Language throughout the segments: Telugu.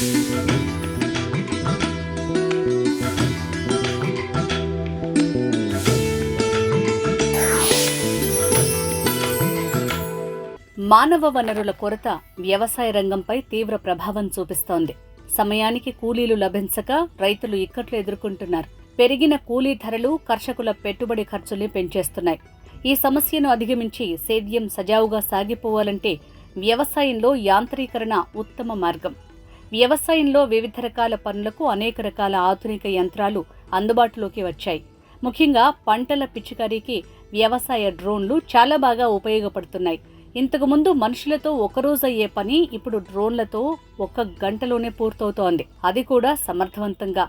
మానవ వనరుల కొరత వ్యవసాయ రంగంపై తీవ్ర ప్రభావం చూపిస్తోంది. సమయానికి కూలీలు లభించక రైతులు ఇక్కట్లు ఎదుర్కొంటున్నారు. పెరిగిన కూలీ ధరలు కర్షకుల పెట్టుబడి ఖర్చుల్ని పెంచేస్తున్నాయి. ఈ సమస్యను అధిగమించి సేద్యం సజావుగా సాగిపోవాలంటే వ్యవసాయంలో యాంత్రీకరణ ఉత్తమ మార్గం. వ్యవసాయంలో వివిధ రకాల పనులకు అనేక రకాల ఆధునిక యంత్రాలు అందుబాటులోకి వచ్చాయి. ముఖ్యంగా పంటల పిచికారీకి వ్యవసాయ డ్రోన్లు చాలా బాగా ఉపయోగపడుతున్నాయి. ఇంతకుముందు మనుషులతో ఒకరోజు అయ్యే పని ఇప్పుడు డ్రోన్లతో ఒక్క గంటలోనే పూర్తవుతోంది. అది కూడా సమర్థవంతంగా.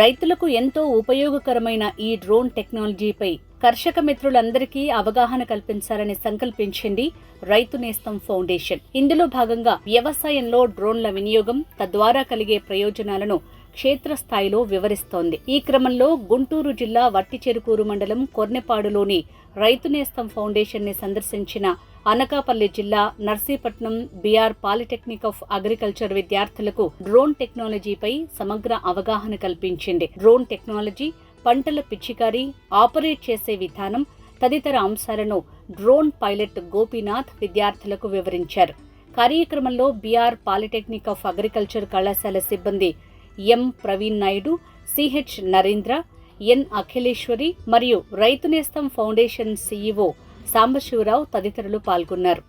రైతులకు ఎంతో ఉపయోగకరమైన ఈ డ్రోన్ టెక్నాలజీపై కర్షక మిత్రులందరికీ అవగాహన కల్పించాలని సంకల్పించింది రైతు నేస్తం ఫౌండేషన్. ఇందులో భాగంగా వ్యవసాయంలో డ్రోన్ల వినియోగం తద్వారా కలిగే ప్రయోజనాలను క్షేత్రస్థాయిలో వివరిస్తోంది. ఈ క్రమంలో గుంటూరు జిల్లా వట్టిచెరుకూరు మండలం కొర్నెపాడులోని రైతు నేస్తం ఫౌండేషన్ని సందర్శించిన అనకాపల్లి జిల్లా Narsipatnam BR polytechnic of agriculture విద్యార్థులకు డ్రోన్ టెక్నాలజీపై సమగ్ర అవగాహన కల్పించింది. డ్రోన్ టెక్నాలజీ పంటల పిచ్చికారీ ఆపరేట్ చేసే విధానం తదితర అంశాలను డ్రోన్ పైలట్ గోపీనాథ్ విద్యార్థులకు వివరించారు. కార్యక్రమంలో బీఆర్ పాలిటెక్నిక్ ఆఫ్ అగ్రికల్చర్ కళాశాల సిబ్బంది M Praveen Naidu CH Narendra N Akhileswari మరియు రైతు నేస్తం ఫౌండేషన్ సీఈఓ సాంబశివరావు తదితరులు పాల్గొన్నారు.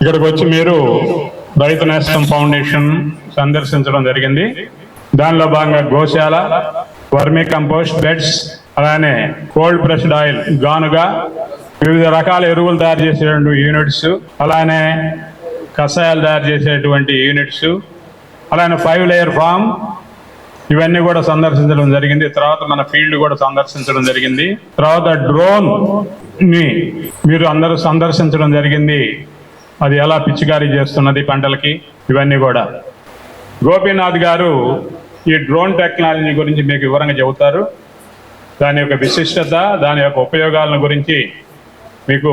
ఇక్కడికి వచ్చి మీరు రైతు నేస్తం ఫౌండేషన్ సందర్శించడం జరిగింది. దానిలో భాగంగా గోశాల వర్మీ కంపోస్ట్ బెడ్స్ అలానే కోల్డ్ ప్రెస్డ్ ఆయిల్ గానుగా వివిధ రకాల ఎరువులు తయారు చేసేటువంటి యూనిట్స్ అలానే కషాయాలు తయారు చేసేటువంటి యూనిట్స్ అలానే ఫైవ్ లేయర్ ఫామ్ ఇవన్నీ కూడా సందర్శించడం జరిగింది. తర్వాత మన ఫీల్డ్ కూడా సందర్శించడం జరిగింది. తర్వాత డ్రోన్ని మీరు అందరూ సందర్శించడం జరిగింది. అది ఎలా పిచ్చికారీ చేస్తున్నది పంటలకి? ఇవన్నీ కూడా. గోపీనాథ్ గారు ఈ డ్రోన్ టెక్నాలజీ గురించి మీకు వివరంగా చెబుతారు. దాని యొక్క విశిష్టత దాని యొక్క ఉపయోగాలను గురించి మీకు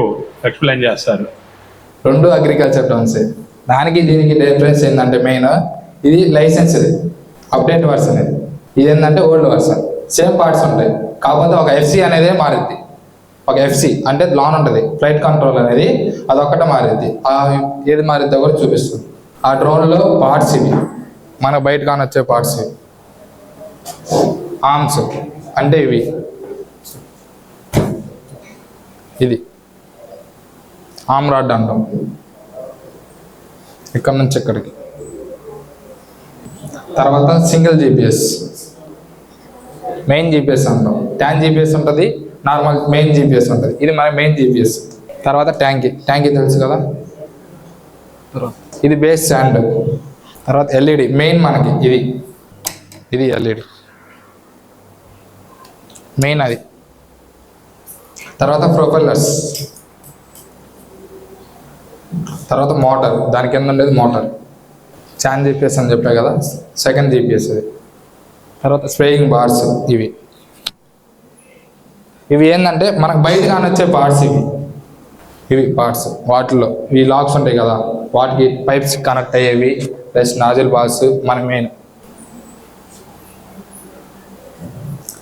ఎక్స్ప్లెయిన్ చేస్తారు. రెండు అగ్రికల్చర్ డ్రోన్స్. దానికి దీనికి డిఫరెన్స్ ఏంటంటే మెయిన్ ఇది లైసెన్స్ అప్డేట్ వర్షన్ ఇది. ఇది ఏంటంటే ఓల్డ్ వర్షన్. సేమ్ పార్ట్స్ ఉంటాయి. కాకపోతే ఒక ఎఫ్సి అనేది మారింది ఒక ఎఫ్సి అంటే లాన్ ఉంటుంది. ఫ్లైట్ కంట్రోల్ అనేది అదొక్కటే మారింది ఆ ఏది మారిద్దో కూడా చూపిస్తుంది. ఆ డ్రోన్లో పార్ట్స్ ఇవి. మన బయట కాని వచ్చే పార్ట్స్ ఇవి. ఆర్మ్స్ అంటే ఇవి. ఇది. ఆమ్రాడ్ అంటాం. ఇక్కడ నుంచి ఇక్కడికి. తర్వాత సింగిల్ జీపీఎస్ మెయిన్ జీపీఎస్ అంటాం. ట్యాన్ జీపీఎస్ ఉంటుంది నార్మల్ మెయిన్ జీపీఎస్ ఉంటుంది. ఇది మన మెయిన్ జీపీఎస్ తర్వాత ట్యాంకీ ట్యాంకీ తెలుసు కదా? ఇది బేస్ స్టాండ్ తర్వాత ఎల్ఈడి మెయిన్ మనకి ఇది. ఇది ఎల్ఈడి మెయిన్ అది. తర్వాత ప్రొపెల్లర్స్ తర్వాత మోటార్ దాని కింద ఉండేది మోటార్ చాన్ జీపీఎస్ అని చెప్పా కదా సెకండ్ జీపీఎస్ ఇది. తర్వాత స్ప్రేయింగ్ బార్స్ ఇవి. ఇవి ఏంటంటే మనకు బయట కానొచ్చే పార్ట్స్ ఇవి. ఇవి పార్ట్స్ వాటిలో ఇవి లాక్స్ ఉంటాయి కదా వాటికి పైప్స్ కనెక్ట్ అయ్యేవి ప్లస్ నాజిల్ బాల్స్ మన మెయిన్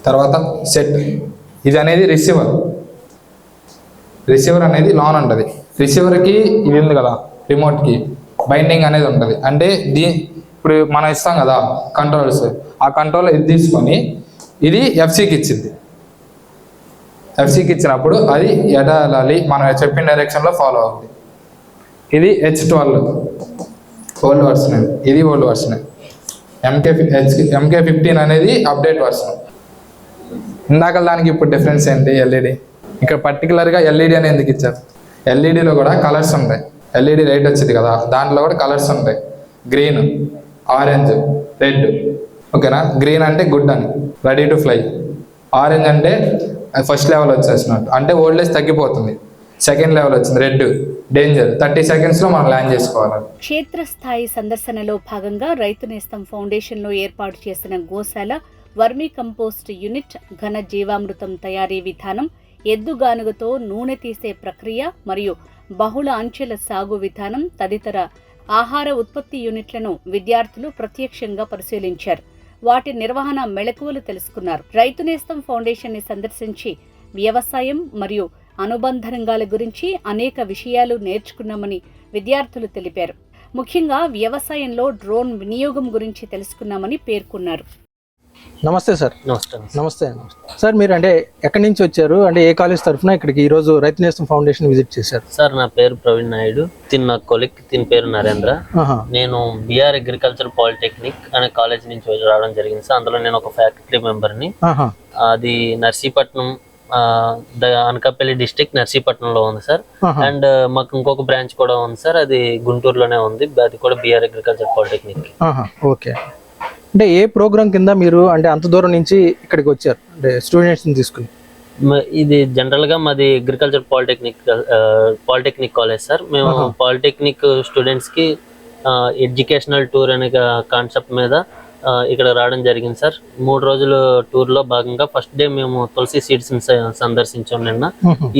తర్వాత సెట్ ఇది అనేది రిసీవర్ రిసీవర్ అనేది లాన్ ఉంటుంది రిసీవర్కి ఇది ఉంది కదా రిమోట్కి బైండింగ్ అనేది ఉంటుంది. అంటే దీ ఇప్పుడు మనం ఇస్తాం కదా కంట్రోల్స్ ఆ కంట్రోల్ ఇది తీసుకొని ఇది ఎఫ్సికి ఇచ్చింది. ఎఫ్సికి ఇచ్చినప్పుడు అది ఎట వెళ్ళాలి మనం చెప్పిన డైరెక్షన్లో ఫాలో అవుతుంది. ఇది హెచ్ ట్వెల్వ్ ఓల్డ్ వర్షన్ ఇది. Old version MK H MK fifteen అనేది అప్డేట్ వర్షన్ ఇందాక దానికి ఇప్పుడు డిఫరెన్స్ ఏంటి ఎల్ఈడి ఇక్కడ పర్టికులర్గా ఎల్ఈడి అని ఎందుకు ఇచ్చారు? ఎల్ఈడిలో కూడా కలర్స్ ఉంటాయి. ఎల్ఈడి లైట్ వచ్చింది కదా దాంట్లో కూడా కలర్స్ ఉంటాయి. గ్రీన్ ఆరెంజ్ రెడ్ ఓకేనా గ్రీన్ అంటే గుడ్ అని. రెడీ టు ఫ్లై ఆరెంజ్ అంటే ఫస్ట్ లెవెల్ వచ్చేసినట్టు. అంటే ఓల్డేజ్ తగ్గిపోతుంది. సెకండ్ లెవెల్ వచ్చింది. రెడ్ డేంజర్ థర్టీ సెకండ్స్లో మనం ల్యాండ్ చేసుకోవాలి. క్షేత్రస్థాయి సందర్శనలో భాగంగా రైతు నేస్తం ఫౌండేషన్లో ఏర్పాటు చేసిన గోశాల వర్మీ కంపోస్ట్ యూనిట్ ఘన జీవామృతం తయారీ విధానం ఎద్దుగానుగతో నూనె తీసే ప్రక్రియ మరియు బహుళ అంచెల సాగు విధానం తదితర ఆహార ఉత్పత్తి యూనిట్లను విద్యార్థులు ప్రత్యక్షంగా పరిశీలించారు. వాటి నిర్వహణ మెళకువలు తెలుసుకున్నారు. రైతు నేస్తం ఫౌండేషన్ని సందర్శించి వ్యవసాయం మరియు అనుబంధ రంగాల గురించి అనేక విషయాలు నేర్చుకున్నామని విద్యార్థులు తెలిపారు. ముఖ్యంగా వ్యవసాయంలో డ్రోన్ వినియోగం గురించి తెలుసుకున్నామని పేర్కొన్నారు. నమస్తే సార్. నమస్కారం నమస్తే. సార్ మీరు అంటే ఎక్కడి నుంచి వచ్చారు? అంటే ఏ కాలేజ్ తరఫున ఇక్కడికి ఈ రోజు రైతు నేస్తం ఫౌండేషన్ విజిట్ చేశారు? సార్ నా పేరు ప్రవీణ్ నాయుడు. తిన్ నా కొలిక్ తిన్ పేరు నరేంద్ర. నేను బిఆర్ అగ్రికల్చర్ పాలిటెక్నిక్ అనే కాలేజ్ నుంచి రావడం జరిగింది సార్. అందులో నేను ఒక ఫ్యాకల్టీ మెంబర్ని. అది నర్సీపట్నం అనకాపల్లి డిస్టిక్ నర్సీపట్నంలో ఉంది సార్. అండ్ మాకు ఇంకొక బ్రాంచ్ కూడా ఉంది సార్. అది గుంటూరులోనే ఉంది. అది కూడా బిఆర్ అగ్రికల్చర్ పాలిటెక్నిక్. ఓకే. అంటే ఏ ప్రోగ్రామ్ కింద మీరు అంటే అంత దూరం నుంచి ఇక్కడికి వచ్చారు? అంటే స్టూడెంట్స్ని తీసుకుని. ఇది జనరల్గా మాది agriculture polytechnic polytechnic college sir. మేము పాలిటెక్నిక్ స్టూడెంట్స్కి ఎడ్యుకేషనల్ టూర్ అనే కాన్సెప్ట్ మీద ఇక్కడ రావడం జరిగింది సార్. మూడు రోజుల టూర్లో భాగంగా ఫస్ట్ డే మేము తులసి సీడ్స్ సందర్శించాం నిన్న.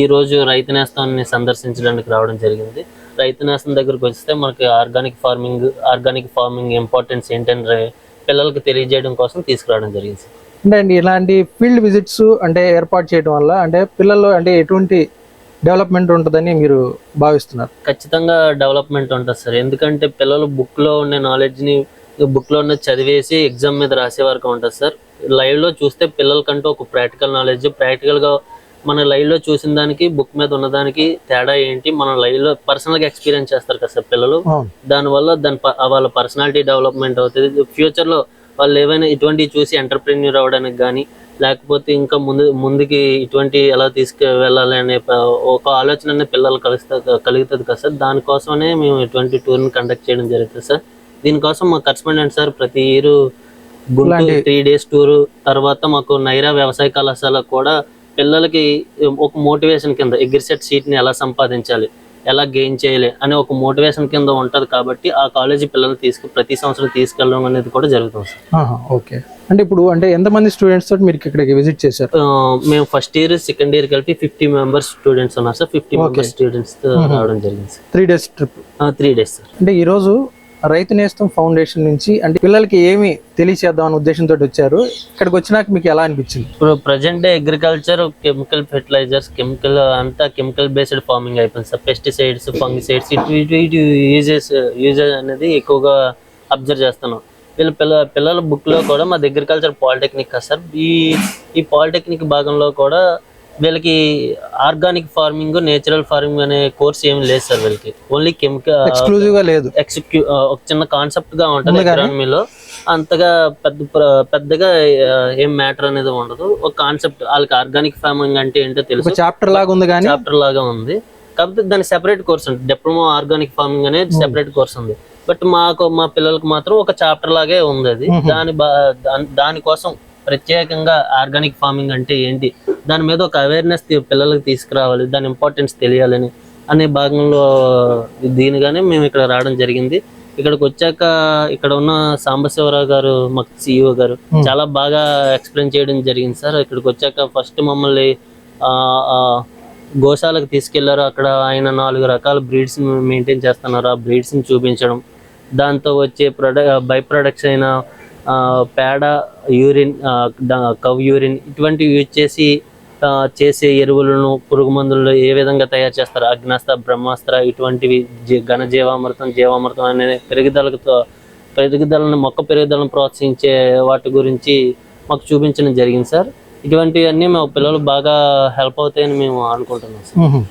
ఈ రోజు రైతు నేస్తాన్ని సందర్శించడానికి రావడం జరిగింది. రైతు నేస్తం దగ్గరకు వస్తే మనకి organic farming organic farming importance ఏంటంటే పిల్లలకి తెలియజేయడం కోసం తీసుకురావడం జరిగింది సార్. అంటే అండి ఇలాంటి ఫీల్డ్ విజిట్స్ అంటే ఏర్పాటు చేయడం వల్ల అంటే పిల్లల్లో అంటే ఎటువంటి డెవలప్మెంట్ ఉంటుందని మీరు భావిస్తున్నారు? ఖచ్చితంగా డెవలప్మెంట్ ఉంటుంది సార్. ఎందుకంటే పిల్లలు బుక్లో ఉండే నాలెడ్జ్ని బుక్లో ఉన్నది చదివేసి ఎగ్జామ్ మీద రాసే వరకు ఉంటుంది సార్. లైవ్లో చూస్తే పిల్లలకంటూ ఒక ప్రాక్టికల్ నాలెడ్జ్ ప్రాక్టికల్గా మన లైవ్లో చూసిన దానికి బుక్ మీద ఉన్నదానికి తేడా ఏంటి? మనం లైవ్లో పర్సనల్గా ఎక్స్పీరియన్స్ చేస్తారు కదా సార్ పిల్లలు. దానివల్ల దాని వాళ్ళ పర్సనాలిటీ డెవలప్మెంట్ అవుతుంది. ఫ్యూచర్లో వాళ్ళు ఏవైనా ఇటువంటివి చూసి ఎంటర్ప్రెన్యూర్ అవ్వడానికి కానీ లేకపోతే ఇంకా ముందు ముందుకి ఇటువంటి ఎలా తీసుకు వెళ్ళాలి అనే ఒక ఆలోచన అనేది పిల్లలు కలుస్తా కలుగుతుంది కదా సార్. దానికోసమనే మేము ఇటువంటి టూర్ని కండక్ట్ చేయడం జరుగుతుంది సార్. దీనికోసం మా కరెస్పాండెంట్ సార్ ప్రతి year Guntur three days tour తర్వాత మాకు నైరా వ్యవసాయ కళాశాల కూడా పిల్లలకి ఒక మోటివేషన్ కింద అగ్రిసెట్ సీట్ని ఎలా సంపాదించాలి ఎలా గెయిన్ చేయాలి అనే ఒక మోటివేషన్ కింద ఉంటది కాబట్టి ఆ కాలేజీ పిల్లలు తీసుకు ప్రతి సంవత్సరం తీసుకెళ్ళడం అనేది కూడా జరుగుతుంది సార్. ఓకే. అంటే ఇప్పుడు అంటే ఎంతమంది స్టూడెంట్స్ తోటి మీరు ఇక్కడికి విజిట్ చేశారు? మేము ఫస్ట్ ఇయర్ సెకండ్ ఇయర్ కలిపి ఫిఫ్టీ మెంబర్స్ స్టూడెంట్స్ ఉన్నారు సార్. ఫిఫ్టీ మెంబర్స్ స్టూడెంట్స్ రావడం జరిగింది three days trip. Three days sir. అంటే ఈరోజు రైతు నేస్తం ఫౌండేషన్ నుంచి అంటే పిల్లలకి ఏమి తెలియచేద్దాం అనే ఉద్దేశంతో వచ్చారు. ఇక్కడికి వచ్చినాక మీకు ఎలా అనిపించింది? ఇప్పుడు present day agriculture chemical fertilizers chemical అంతా కెమికల్ బేస్డ్ ఫార్మింగ్ అయిపోయింది సార్. పెస్టిసైడ్స్ ఫంగిసైడ్స్ ఇటు ఇటు ఇటు యూజెస్ యూజెస్ అనేది ఎక్కువగా అబ్జర్వ్ చేస్తున్నాం. వీళ్ళ పిల్ల పిల్లల బుక్లో కూడా మాది అగ్రికల్చర్ పాలిటెక్నిక్ కదా సార్. ఈ ఈ పాలిటెక్నిక్ భాగంలో కూడా వీళ్ళకి ఆర్గానిక్ ఫార్మింగ్ నేచురల్ ఫార్మింగ్ అనే కోర్స్ ఏమి లేదు సార్ వీళ్ళకి. ఓన్లీ కెమికల్ ఎక్స్క్లూజివ్గా లేదు. ఎక్సిక్యూ ఒక చిన్న కాన్సెప్ట్గా ఉంటుంది ఎకానమీలో అంతగా పెద్ద పెద్దగా ఆ, ఏం మ్యాటర్ అనేది ఉండదు. ఒక కాన్సెప్ట్ వాళ్ళకి ఆర్గానిక్ ఫార్మింగ్ అంటే ఏంటో తెలుసు. చాప్టర్ లాగా ఉంది కానీ చాప్టర్ లాగా ఉంది. కాకపోతే దాని సెపరేట్ కోర్స్ ఉంది. డిప్లొమా ఆర్గానిక్ ఫార్మింగ్ అనేది సెపరేట్ కోర్స్ ఉంది. బట్ మాకు మా పిల్లలకు మాత్రం ఒక చాప్టర్ లాగే ఉంది అది. దాని బా- దాని- దానికోసం ప్రత్యేకంగా ఆర్గానిక్ ఫార్మింగ్ అంటే ఏంటి? దాని మీద ఒక అవేర్నెస్ పిల్లలకు తీసుకురావాలి దాని ఇంపార్టెన్స్ తెలియాలని అనే భాగంలో దీనిగానే మేము ఇక్కడ రావడం జరిగింది. ఇక్కడికి వచ్చాక ఇక్కడ ఉన్న సాంబశివరావు గారు మాకు సిఇఓ గారు చాలా బాగా ఎక్స్ప్లెయిన్ చేయడం జరిగింది సార్. ఇక్కడికి వచ్చాక ఫస్ట్ మమ్మల్ని గోశాలకు తీసుకెళ్ళారు. అక్కడ ఆయన నాలుగు రకాల బ్రీడ్స్ మెయింటైన్ చేస్తున్నారు. ఆ బ్రీడ్స్ని చూపించడం దాంతో వచ్చే ప్రొడక్ట్ బై ప్రొడక్ట్స్ అయిన పేడ యూరిన్ కవ్ యూరిన్ ఇటువంటివి యూజ్ చేసి చేసే ఎరువులను పురుగు మందులను ఏ విధంగా తయారు చేస్తారు? అగ్నాస్త్ర బ్రహ్మాస్త్ర ఇటువంటివి ఘన జీవామృతం జీవామృతం అనే పెరుగుదలతో పెరుగుదలను మొక్క పెరుగుదలను ప్రోత్సహించే వాటి గురించి మాకు చూపించడం జరిగింది సార్. ఇటువంటివన్నీ మా పిల్లలు బాగా హెల్ప్ అవుతాయని మేము అనుకుంటున్నాం సార్.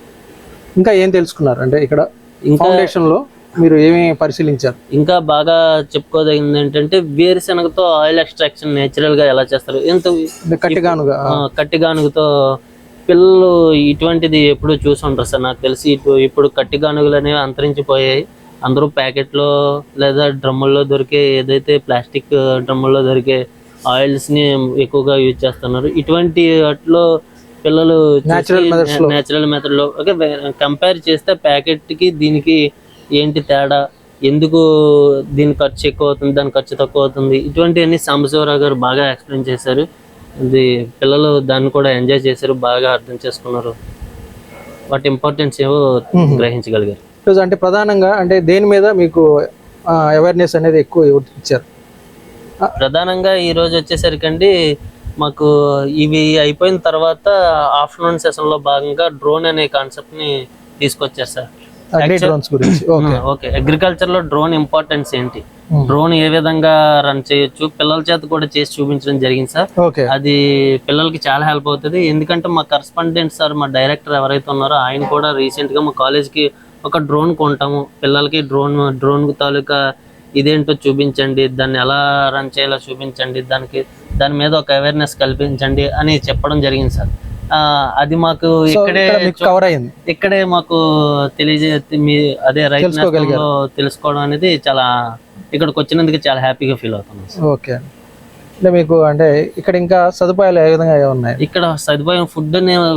ఇంకా ఏం తెలుసుకున్నారు? అంటే ఇక్కడ ఇంకా ఫౌండేషన్లో మీరు ఏమి పరిశీలించారు? ఇంకా బాగా చెప్పుకోదగింది ఏంటంటే వేరుశనగతో ఆయిల్ ఎక్స్ట్రాక్షన్ నేచురల్గా ఎలా చేస్తారు? ఎంత కట్టిగానుగా. కట్టిగానుగతో పిల్లలు ఇటువంటిది ఎప్పుడు చూసి ఉంటారు సార్. నాకు తెలిసి ఇప్పుడు కట్టి గానుగలు అనేవి అంతరించిపోయాయి. అందరూ ప్యాకెట్లో లేదా డ్రమ్ముల్లో దొరికే ఏదైతే ప్లాస్టిక్ డ్రమ్ముల్లో దొరికే ఆయిల్స్ని ఎక్కువగా యూజ్ చేస్తున్నారు. ఇటువంటి వాటిలో పిల్లలు Natural methods లో. న్యాచురల్ మెథడ్లో ఓకే కంపేర్ చేస్తే ప్యాకెట్కి దీనికి ఏంటి తేడా? ఎందుకు దీని ఖర్చు ఎక్కువ అవుతుంది దాని ఖర్చు తక్కువ అవుతుంది ఇటువంటివన్నీ సాంబశివరావు గారు బాగా ఎక్స్ప్లెయిన్ చేశారు. ఇది పిల్లలు దాన్ని కూడా ఎంజాయ్ చేశారు బాగా అర్థం చేసుకున్నారు. వాటి ఇంపార్టెన్స్ ఏవో గ్రహించగలిగారు. ఈరోజు అంటే ప్రధానంగా అంటే దేని మీద మీకు అవేర్నెస్ అనేది ఎక్కువ ఇచ్చారు? ప్రధానంగా ఈ రోజు వచ్చేసరికండి మాకు ఇవి అయిపోయిన తర్వాత ఆఫ్టర్నూన్ సెషన్లో భాగంగా డ్రోన్ అనే కాన్సెప్ట్ని తీసుకొచ్చారు సార్. అగ్రి డ్రోన్స్ గురించి. ఓకే అగ్రికల్చర్లో డ్రోన్ ఇంపార్టెన్స్ ఏంటి? Hmm. డ్రోన్ ఏ విధంగా రన్ చేయొచ్చు? పిల్లల చేత కూడా చేసి చూపించడం జరిగింది సార్. అది పిల్లలకి చాలా హెల్ప్ అవుతుంది. ఎందుకంటే మా కరస్పాండెంట్ సార్ మా డైరెక్టర్ ఎవరైతే ఉన్నారో ఆయన కూడా రీసెంట్గా మా కాలేజ్కి ఒక డ్రోన్ కొంటాము. పిల్లలకి డ్రోన్ డ్రోన్ తాలూకా ఇదేంటో చూపించండి దాన్ని ఎలా రన్ చేయాలో చూపించండి దానికి దాని మీద ఒక అవేర్నెస్ కల్పించండి అని చెప్పడం జరిగింది సార్. అది మాకు ఇక్కడే ఇక్కడ మీకు చూ- కవర్ అయింది ఇక్కడే మాకు తెలియజే మీ అదే రైతు తెలుసుకోవడం అనేది చాలా ఇక్కడికి వచ్చినందుకు చాలా హ్యాపీగా ఫీల్ అవుతున్నాం ఓకే. అంటే మీకు అంటే ఇక్కడ ఇంకా సదుపాయాలు ఏ విధంగా ఉన్నాయి? ఇక్కడ సదుపాయం ఫుడ్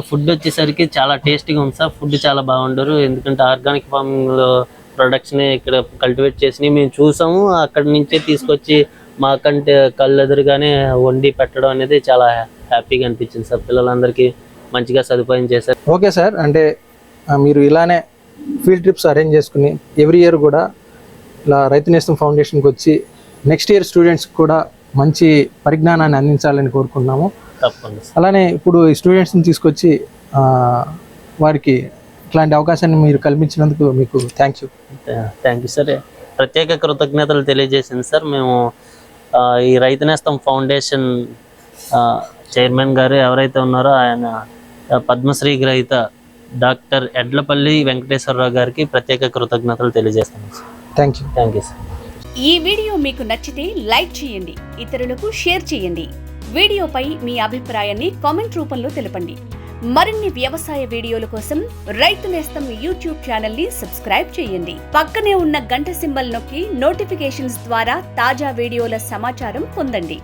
ఫుడ్ వచ్చేసరికి చాలా టేస్టీగా ఉంది సార్. ఫుడ్ చాలా బాగుండరు. ఎందుకంటే ఆర్గానిక్ ఫార్మింగ్లో ప్రొడక్ట్స్ని ఇక్కడ కల్టివేట్ చేసి మేము చూసాము. అక్కడి నుంచే తీసుకొచ్చి మాకంటే కళ్ళు ఎదురుగానే వండి పెట్టడం అనేది చాలా హ్యాపీగా అనిపించింది సార్. పిల్లలందరికీ మంచిగా సదుపాయం చేశారు. ఓకే సార్ అంటే మీరు ఇలానే ఫీల్డ్ ట్రిప్స్ అరేంజ్ చేసుకుని ఎవ్రీ ఇయర్ కూడా ఇలా రైతు నేస్తం ఫౌండేషన్కి వచ్చి నెక్స్ట్ ఇయర్ స్టూడెంట్స్ కూడా మంచి పరిజ్ఞానాన్ని అందించాలని కోరుకుంటున్నాము. తప్పకుండా అలానే ఇప్పుడు ఈ స్టూడెంట్స్ని తీసుకొచ్చి వారికి ఇట్లాంటి అవకాశాన్ని మీరు కల్పించినందుకు మీకు thank you thank you sir. ప్రత్యేక కృతజ్ఞతలు తెలియజేసింది సార్. మేము ఈ రైతు నేస్తం ఫౌండేషన్ చైర్మన్ గారు ఎవరైతే ఉన్నారో ఆయన పద్మశ్రీ గ్రహీత డాక్టర్ ఎడ్లపల్లి వెంకటేశ్వరరావు గారికి ప్రత్యేక కృతజ్ఞతలు తెలియజేస్తున్నాం. Sir thank you thank you sir ఈ వీడియో మీకు నచ్చితే లైక్ చేయండి ఇతరులకు షేర్ చేయండి. వీడియోపై మీ అభిప్రాయాన్ని కామెంట్ రూపంలో తెలపండి. మరిన్ని వ్యవసాయ వీడియోల కోసం రైతు నేస్తం యూట్యూబ్ ఛానల్ని సబ్స్క్రైబ్ చేయండి. పక్కనే ఉన్న గంట సింబల్ నొక్కి నోటిఫికేషన్స్ ద్వారా తాజా వీడియోల సమాచారం పొందండి.